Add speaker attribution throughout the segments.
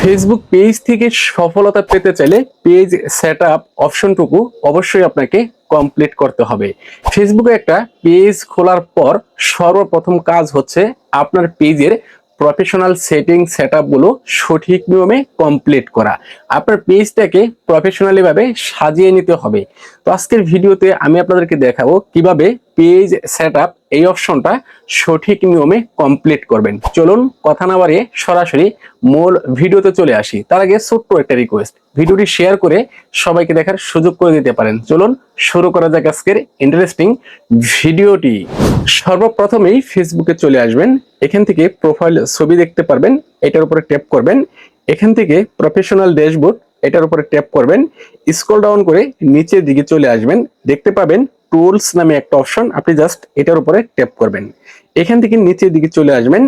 Speaker 1: Facebook page থেকে সফলতা পেতে চাইলে পেজ সেট আপ অপশনটুকু অবশ্যই আপনাকে কমপ্লিট করতে হবে। ফেসবুকে একটা পেজ খোলার পর সর্বপ্রথম কাজ হচ্ছে আপনার পেজের প্রফেশনাল সেটিং সেট আপগুলো সঠিক নিয়মে কমপ্লিট করা। আপনার পেজটাকে প্রফেশনালি ভাবে সাজিয়ে নিতে হবে। তো আজকের ভিডিওতে আমি আপনাদেরকে দেখাবো কীভাবে পেজ সেট এই অপশনটা সঠিক নিয়মে কমপ্লিট করবেন। চলুন কথা না বাড়িয়ে সরাসরি মূল ভিডিওতে চলে আসি। তার আগে ছোট্ট একটা রিকোয়েস্ট ভিডিওটি শেয়ার করে সবাইকে দেখার সুযোগ করে দিতে পারেন। চলুন শুরু করা যাক আজকের ইন্টারেস্টিং ভিডিওটি। সর্বপ্রথমেই ফেসবুকে চলে আসবেন। এখান থেকে প্রোফাইল ছবি দেখতে পারবেন, এটার উপরে ট্যাপ করবেন। এখান থেকে প্রফেশনাল ড্যাশবোর্ড এটার উপরে ট্যাপ করবেন স্ক্রল ডাউন করে নিচের দিকে চলে আসবেন, দেখতে পাবেন টুলস নামে একটা অপশন আপনি জাস্ট এটার উপরে ট্যাপ করবেন। এখান থেকে নিচের দিকে চলে আসবেন,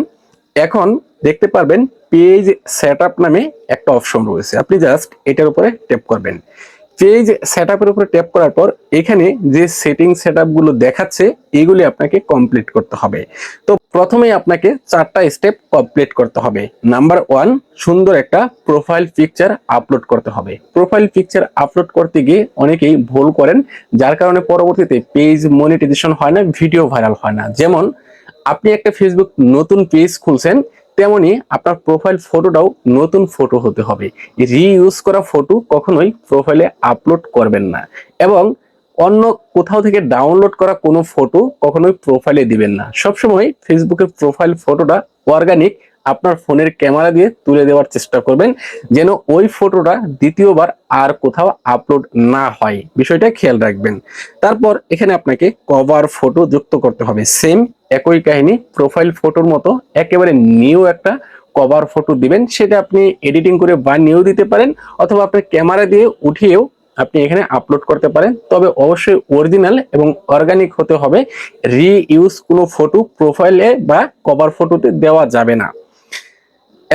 Speaker 1: এখন দেখতে পারবেন পেজ সেট নামে একটা অপশন রয়েছে, আপনি জাস্ট এটার উপরে ট্যাপ করবেন। পেজ সেট আপের উপরে ট্যাপ করার পর, এখানে যে সেটিং সেটগুলো দেখাচ্ছে, এগুলি আপনাকে কমপ্লিট করতে হবে। তো প্রথমেই আপনাকে চারটা স্টেপ কমপ্লিট করতে হবে। নাম্বার ওয়ান সুন্দর একটা প্রোফাইল পিকচার আপলোড করতে হবে। প্রোফাইল পিকচার আপলোড করতে গিয়ে অনেকেই ভুল করেন, যার কারণে পরবর্তীতে পেজ মনিটাইজেশন হয় না ভিডিও ভাইরাল হয় না। যেমন, আপনি একটা ফেসবুক নতুন পেজ খুলছেন তেমনি আপনার প্রোফাইল ফটোটাও নতুন ফটো হতে হবে। রিইউজ করা ফটো কখনোই প্রোফাইলে আপলোড করবেন না এবং অন্য কোথাও থেকে ডাউনলোড করা কোনো ফটো কখনোই প্রোফাইলে দিবেন না। সবসময় ফেসবুকের প্রোফাইল ফটোটা অর্গানিক আপনার ফোনের ক্যামেরা দিয়ে তুলে দেওয়ার চেষ্টা করবেন, যেন ওই ফটোটা দ্বিতীয়বার আর কোথাও আপলোড না হয়। বিষয়টা খেয়াল রাখবেন। তারপর এখানে আপনাকে কভার ফটো যুক্ত করতে হবে। সেম একই কাহিনী, প্রোফাইল ফটোর মতো একেবারে নিউ একটা কভার ফটো দিবেন। সেটা আপনি এডিটিং করে বা বানিয়েও দিতে পারেন, অথবা আপনার ক্যামেরা দিয়ে উঠিয়েও আপনি এখানে আপলোড করতে পারেন। তবে অবশ্যই অরিজিনাল এবং অর্গানিক হতে হবে। রিইউজ কোনো ফটো প্রোফাইলে বা কভার ফটোতে দেওয়া যাবে না।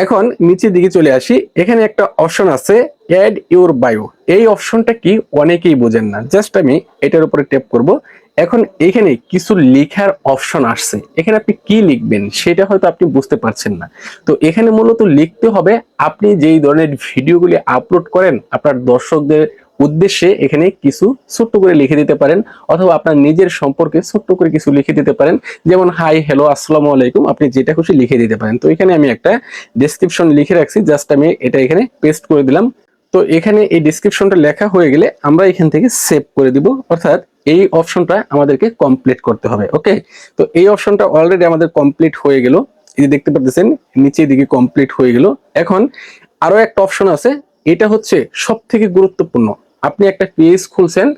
Speaker 1: এখন নিচের দিকে চলে আসি। এখানে একটা অপশন আছে অ্যাড ইউর বায়ো এই অপশনটা কি অনেকেই বোঝেন না। জাস্ট আমি এটার উপরে ট্যাপ করব। এখন এখানে কিছু লেখার অপশন আসছে। এখানে আপনি কি লিখবেন সেটা হয়তো আপনি বুঝতে পারছেন না। তো এখানে মূলত লিখতে হবে, আপনি যেই ধরনের ভিডিওগুলি আপলোড করেন, আপনার দর্শকদের উদ্দেশ্যে এখানে কিছু ছোট্ট করে লিখে দিতে পারেন, অথবা আপনার নিজের সম্পর্কে ছোট্ট করে কিছু লিখে দিতে পারেন। যেমন, হাই, হ্যালো, আসসালামু আলাইকুম আপনি যেটা খুশি লিখে দিতে পারেন। তো এখানে আমি একটা ডেসক্রিপশন লিখে রাখছি জাস্ট আমি এটা এখানে পেস্ট করে দিলাম। তো এখানে এই ডিসক্রিপশনটা লেখা হয়ে গেলে আমরা এখান থেকে সেভ করে দিব, অর্থাৎ এই অপশনটা আমাদেরকে কমপ্লিট করতে হবে ওকে তো এই অপশনটা অলরেডি আমাদের কমপ্লিট হয়ে গেল। এই যে দেখতে পাচ্ছেন, নিচের দিকে কমপ্লিট হয়ে গেল। এখন আরও একটা অপশন আছে, এটা হচ্ছে সব থেকে গুরুত্বপূর্ণ। আপনি একটা পেজ খুলছেন,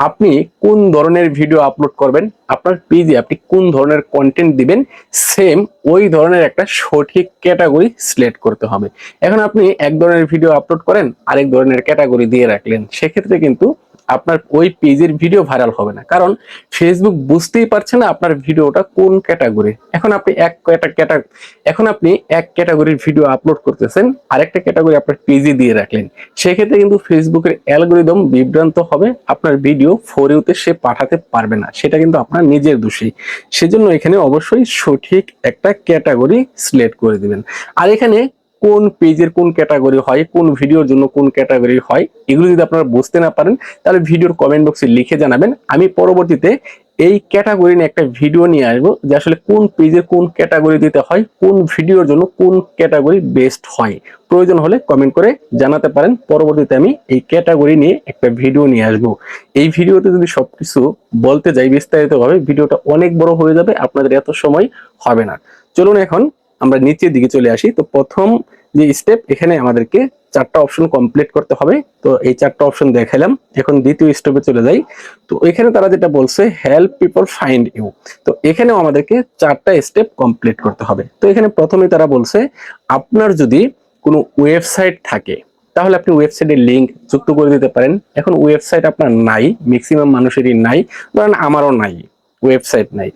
Speaker 1: আপনি কোন ধরনের ভিডিও আপলোড করবেন, আপনার পেজে আপনি কোন ধরনের কন্টেন্ট দিবেন সেম ওই ধরনের একটা সঠিক ক্যাটাগরি সিলেক্ট করতে হবে। এখন আপনি এক ধরনের ভিডিও আপলোড করেন, আরেক ধরনের ক্যাটাগরি দিয়ে রাখলেন। সেক্ষেত্রে কিন্তু আপনার ওই পেজের ভিডিও ভাইরাল হবে না। কারণ ফেসবুক বুঝতেই পারছে না আপনার ভিডিওটা কোন ক্যাটাগরি এখন আপনি এক ক্যাটা এখন আপনি এক ক্যাটাগরির ভিডিও আপলোড করতেছেন, আরেকটা ক্যাটাগরি আপনার পেজে দিয়ে রাখলেন। সেক্ষেত্রে কিন্তু ফেসবুকের অ্যালগোরিদম বিভ্রান্ত হবে, আপনার ভিডিও ফোর ইউতে সে পাঠাতে পারবে না। সেটা কিন্তু আপনার নিজের দোষী সেজন্য এখানে অবশ্যই সঠিক একটা ক্যাটাগরি সিলেক্ট করে দিবেন। আর এখানে কোন পেজের কোন ক্যাটাগরি হয়, কোন ভিডিওর জন্য কোন ক্যাটাগরি হয়, এগুলো যদি আপনারা বুঝতে না পারেন, তাহলে ভিডিওর কমেন্ট বক্সে লিখে জানাবেন। আমি পরবর্তীতে এই ক্যাটাগরি নিয়ে একটা ভিডিও নিয়ে আসব যে আসলে কোন পেজের কোন ক্যাটাগরি দিতে হয়, কোন ভিডিওর জন্য কোন ক্যাটাগরি বেস্ট হয়। প্রয়োজন হলে কমেন্ট করে জানাতে পারেন। পরবর্তীতে আমি এই ক্যাটাগরি নিয়ে একটা ভিডিও নিয়ে আসব। এই ভিডিওতে যদি সবকিছু বলতে যাই বিস্তারিতভাবে, ভিডিওটা অনেক বড় হয়ে যাবে, আপনাদের এত সময় হবে না। চলুন এখন আমরা নিচের দিকে চলে আসি। তো প্রথম যে স্টেপ এখানে আমাদেরকে চারটা অপশন কমপ্লিট করতে হবে। তো এই চারটা অপশন দেখালাম। এখন দ্বিতীয় স্টেপে চলে যাই। তো এখানে তারা যেটা বলছে হেল্প পিপল ফাইন্ড ইউ তো এখানেও আমাদেরকে চারটা স্টেপ কমপ্লিট করতে হবে। তো এখানে প্রথমেই তারা বলছে, আপনার যদি কোনো ওয়েবসাইট থাকে, তাহলে আপনি ওয়েবসাইটের লিংক যুক্ত করে দিতে পারেন। এখন ওয়েবসাইট আপনার নাই ম্যাক্সিমাম মানুষেরই নাই। ধরেন আমারও নাই ওয়েবসাইট নাই।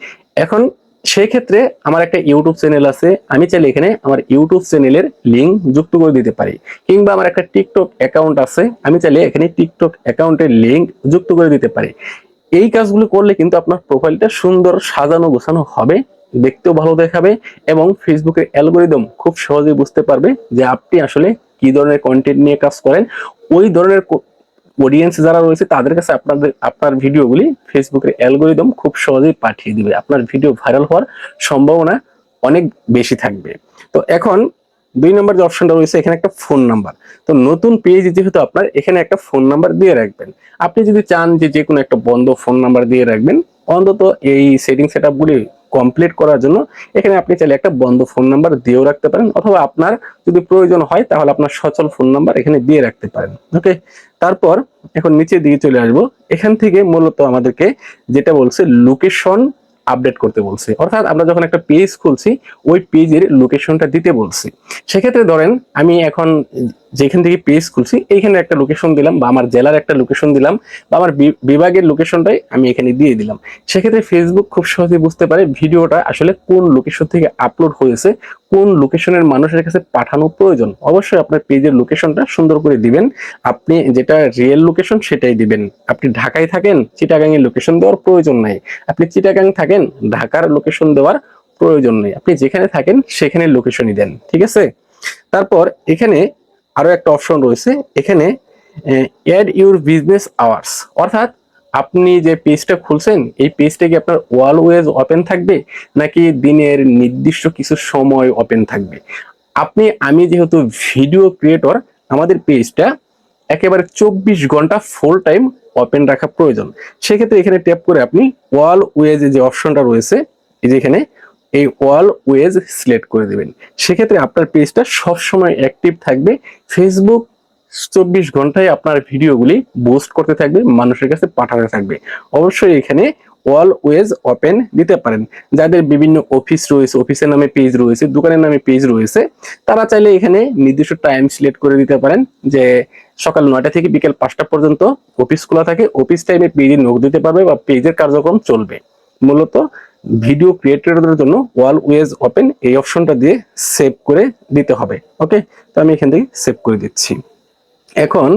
Speaker 1: এখন সেই ক্ষেত্রে আমার একটা ইউটিউব চ্যানেল আছে, আমি চাইলে এখানে আমার ইউটিউব চ্যানেলের লিঙ্ক যুক্ত করে দিতে পারি। কিংবা আমার একটা টিকটক অ্যাকাউন্ট আছে, আমি চাইলে এখানে টিকটক অ্যাকাউন্টের লিঙ্ক যুক্ত করে দিতে পারি। এই কাজগুলো করলে কিন্তু আপনার প্রোফাইলটা সুন্দর সাজানো গোছানো হবে, দেখতেও ভালো দেখাবে এবং ফেসবুকের অ্যালগোরিদম খুব সহজেই বুঝতে পারবে যে আপনি আসলে কি ধরনের কন্টেন্ট নিয়ে কাজ করেন। ওই ধরনের অডিয়েন্স যারা রয়েছে, তাদের কাছে আপনাদের, আপনার ভিডিওগুলি ফেসবুকের অ্যালগোরিদম খুব সহজেই পাঠিয়ে দিবে। আপনার ভিডিও ভাইরাল হওয়ার সম্ভাবনা অনেক বেশি থাকবে। তো এখন দুই নম্বর যে অপশনটা রয়েছে, এখানে একটা ফোন নাম্বার তো নতুন পেজ যেহেতু আপনার, এখানে একটা ফোন নাম্বার দিয়ে রাখবেন। আপনি যদি চান যে যে কোনো একটা বন্ধ ফোন নাম্বার দিয়ে রাখবেন অন্তত এই সেটিং সেট গুলি কমপ্লিট করার জন্য এখানে আপনি চাইলে একটা বন্ধ ফোন নাম্বার দিয়েও রাখতে পারেন অথবা আপনার যদি প্রয়োজন হয় তাহলে আপনার সচল ফোন নাম্বার এখানে দিয়ে রাখতে পারেন। ওকে তারপর এখন নিচের দিকে চলে আসব। এখান থেকে মূলত আমাদেরকে যেটা বলছে লোকেশন আপডেট করতে বলছে। অর্থাৎ আমরা যখন একটা পেজ খুলছি, ওই পেজের লোকেশনটা দিতে বলছি। সেক্ষেত্রে ধরেন আমি এখন যেখান থেকে পেজ খুলছি, এইখানে একটা লোকেশন দিলাম বা আমার জেলার একটা লোকেশন দিলাম বা আমার বিভাগের লোকেশনটাই আমি এখানে দিয়ে দিলাম। সেক্ষেত্রে ফেসবুক খুব সহজে বুঝতে পারে ভিডিওটা আসলে কোন লোকেশন থেকে আপলোড হয়েছে, কোন লোকেশনের মানুষের কাছে পাঠানো প্রয়োজন। অবশ্যই আপনার পেজের লোকেশনটা সুন্দর করে দিবেন। আপনি যেটা রিয়েল লোকেশন সেটাই দিবেন। আপনি ঢাকায় থাকেন চিটাগাং এর লোকেশন দেওয়ার প্রয়োজন নাই। আপনি চিটাগাং থাকেন, ঢাকার লোকেশন দেওয়ার প্রয়োজন নেই। আপনি যেখানে থাকেন, সেখানে লোকেশনই দেন, ঠিক আছে? তারপর এখানে আরও একটা অপশন রয়েছে। এখানে অ্যাড ইউর বিজনেস আওয়ার্স অর্থাৎ আপনি যে পেজটা খুলছেন, এই পেজটা কি আপনার অলওয়েজ ওপেন থাকবে? নাকি দিনের নির্দিষ্ট কিছু সময় ওপেন থাকবে? আপনি, আমি যেহেতু ভিডিও ক্রিয়েটর আমাদের পেজটা একেবারে চব্বিশ ঘণ্টা ফুল টাইম ওপেন রাখা প্রয়োজন। সেক্ষেত্রে এখানে ট্যাপ করে আপনি ওয়াল যে অপশনটা রয়েছে, এই যে এখানে এই ওয়াল ওয়েজ সিলেক্ট করে দেবেন। সেক্ষেত্রে আপনার পেজটা সবসময় অ্যাক্টিভ থাকবে। ফেসবুক চব্বিশ ঘন্টায় আপনার ভিডিওগুলি বুস্ট করতে থাকবে, মানুষের কাছে পাঠাতে থাকবে। অবশ্যই এখানে ওয়াল ওয়েজ ওপেন দিতে পারেন। যাদের বিভিন্ন অফিস রয়েছে, অফিসের নামে পেজ রয়েছে, দোকানের নামে পেজ রয়েছে, তারা চাইলে এখানে নির্দিষ্ট টাইম সিলেক্ট করে দিতে পারেন যে সকাল নয়টা থেকে বিকেল পাঁচটা পর্যন্ত অফিস খোলা থাকে। অফিস টাইমে পেজে নোট দিতে পারবে বা পেজের কার্যক্রম চলবে। মূলত ভিডিও ক্রিয়েটরদের জন্য ওয়াল ওয়েজ ওপেন এই অপশনটা দিয়ে সেভ করে দিতে হবে, ওকে? তো আমি এখান থেকে সেভ করে দিচ্ছি। এখন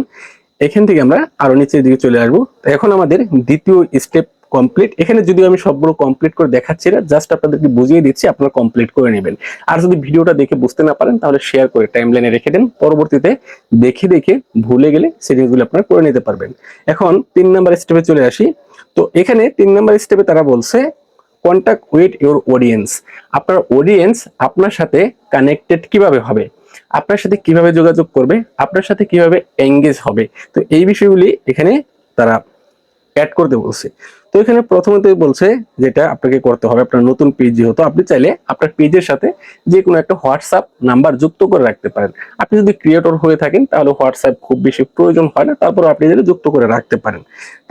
Speaker 1: এখান থেকে আমরা আরও নিচের দিকে চলে আসব। এখন আমাদের দ্বিতীয় স্টেপ কমপ্লিট। এখানে যদি আমি সবগুলো কমপ্লিট করে দেখাচ্ছি না, জাস্ট আপনাদেরকে বুঝিয়ে দিচ্ছি, আপনারা কমপ্লিট করে নেবেন। আর যদি ভিডিওটা দেখে বুঝতে না পারেন, তাহলে শেয়ার করে টাইম লাইনে রেখে দেন। পরবর্তীতে দেখে দেখে ভুলে গেলে সেটিংসগুলো আপনারা করে নিতে পারবেন। এখন তিন নাম্বার স্টেপে চলে আসি। তো এখানে তিন নাম্বার স্টেপে তারা বলছে কন্ট্যাক্ট উইথ ইউর অডিয়েন্স আপনার অডিয়েন্স আপনার সাথে কানেক্টেড কীভাবে হবে? আপনার সাথে কীভাবে যোগাযোগ করবে? আপনার সাথে কীভাবে এঙ্গেজ হবে? তো এই বিষয়গুলি এখানে তারা অ্যাড করতে বলছে। তো এখানে প্রথমত বলছে যেটা আপনাকে করতে হবে, আপনার নতুন পেজ যেহেতু, আপনি চাইলে আপনার পেজের সাথে যে কোনো একটা হোয়াটসঅ্যাপ নাম্বার যুক্ত করে রাখতে পারেন। আপনি যদি ক্রিয়েটর হয়ে থাকেন, তাহলে হোয়াটসঅ্যাপ খুব বেশি প্রয়োজন হয় না, তারপর আপনি যেটা যুক্ত করে রাখতে পারেন।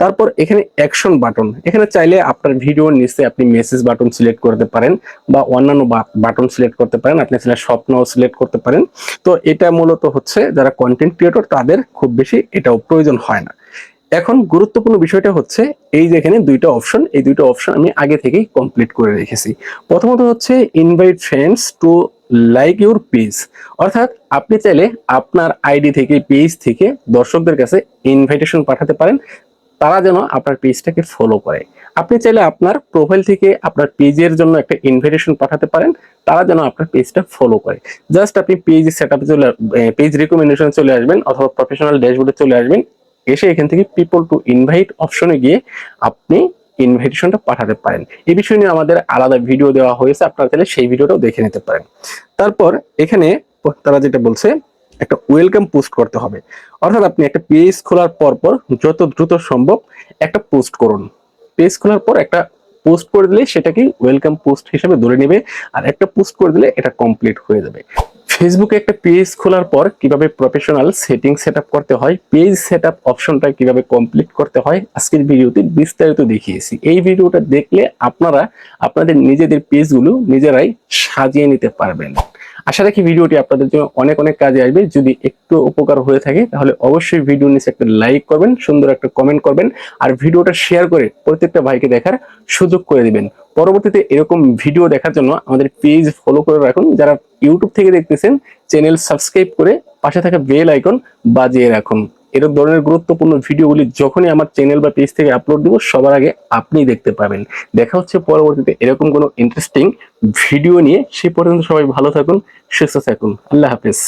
Speaker 1: তারপর এখানে অ্যাকশন বাটন এখানে চাইলে আপনার ভিডিওর নিচে আপনি মেসেজ বাটন সিলেক্ট করতে পারেন, বা অন্যান্য বাটন সিলেক্ট করতে পারেন, আপনি চাইলে স্বপ্নও সিলেক্ট করতে পারেন। তো এটা মূলত হচ্ছে যারা কন্টেন্ট ক্রিয়েটর তাদের খুব বেশি এটাও প্রয়োজন হয় না। এখন গুরুত্বপূর্ণ বিষয়টা হচ্ছে এই যে এখানে দুইটা অপশন এই দুইটা অপশন আমি আগে থেকেই কমপ্লিট করে রেখেছি। প্রথমত হচ্ছে invite friends to like your page অর্থাৎ আপনি চাইলে আপনার আইডি থেকে পেজ থেকে দর্শকদের কাছে ইনভাইটেশন পাঠাতে পারেন। তারা যেন আপনার পেজটাকে ফলো করে। আপনি চাইলে আপনার প্রোফাইল থেকে আপনার পেজের জন্য একটা ইনভাইটেশন পাঠাতে পারেন। তারা যেন আপনার পেজটা ফলো করে। জাস্ট আপনি পেজ সেট আপে চলে পেজ রিকমেন্ডেশন চলে আসবেন অথবা প্রফেশনাল ড্যাশবোর্ডে চলে আসবেন। এসে এখান থেকে পিপল টু ইনভাইট অপশনে গিয়ে আপনি ইনভাইটেশনটা পাঠাতে পারেন। এই বিষয় নিয়ে আমাদের আলাদা ভিডিও দেওয়া হয়েছে, আপনারা চাইলে সেই ভিডিওটাও দেখে নিতে পারেন। তারপর এখানে তারা যেটা বলছে, একটা ওয়েলকাম পোস্ট করতে হবে। অর্থাৎ আপনি একটা পেজ খোলার পর পর যত দ্রুত সম্ভব একটা পোস্ট করুন। পেজ খোলার পর একটা পোস্ট করে দিলে সেটাকে ওয়েলকাম পোস্ট হিসেবে ধরে নেবে, আর একটা পোস্ট করে দিলে এটা কমপ্লিট হয়ে যাবে। ফেসবুকে একটা পেজ খোলার পর কীভাবে প্রফেশনাল সেটিং সেট করতে হয় পেজ সেট অপশনটা কীভাবে কমপ্লিট করতে হয়, আজকের ভিডিওতে বিস্তারিত দেখিয়েছি। এই ভিডিওটা দেখলে আপনারা আপনাদের নিজেদের পেজগুলো নিজেরাই সাজিয়ে নিতে পারবেন। আশা রাখি ভিডিওটি আপনাদের জন্য অনেক অনেক কাজে আসবে। যদি একটু উপকার হয়ে থাকে, তাহলে অবশ্যই ভিডিও নিচে একটা লাইক করবেন, সুন্দর একটা কমেন্ট করবেন, আর ভিডিওটা শেয়ার করে প্রত্যেকটা ভাইকে দেখার সুযোগ করে দিবেন। পরবর্তীতে এরকম ভিডিও দেখার জন্য আমাদের পেজ ফলো করে রাখুন। যারা ইউটিউব থেকে দেখতেছেন চ্যানেল সাবস্ক্রাইব করে পাশে থাকা বেল আইকন বাজিয়ে রাখুন। এরকম ধরনের গুরুত্বপূর্ণ ভিডিওগুলি যখনই আমার চ্যানেল বা পেজ থেকে আপলোড দিব, সবার আগে আপনি দেখতে পাবেন। দেখা হচ্ছে পরবর্তীতে এরকম কোনো ইন্টারেস্টিং ভিডিও নিয়ে। সে পর্যন্ত সবাই ভালো থাকুন, সুস্থ থাকুন। আল্লাহ হাফেজ।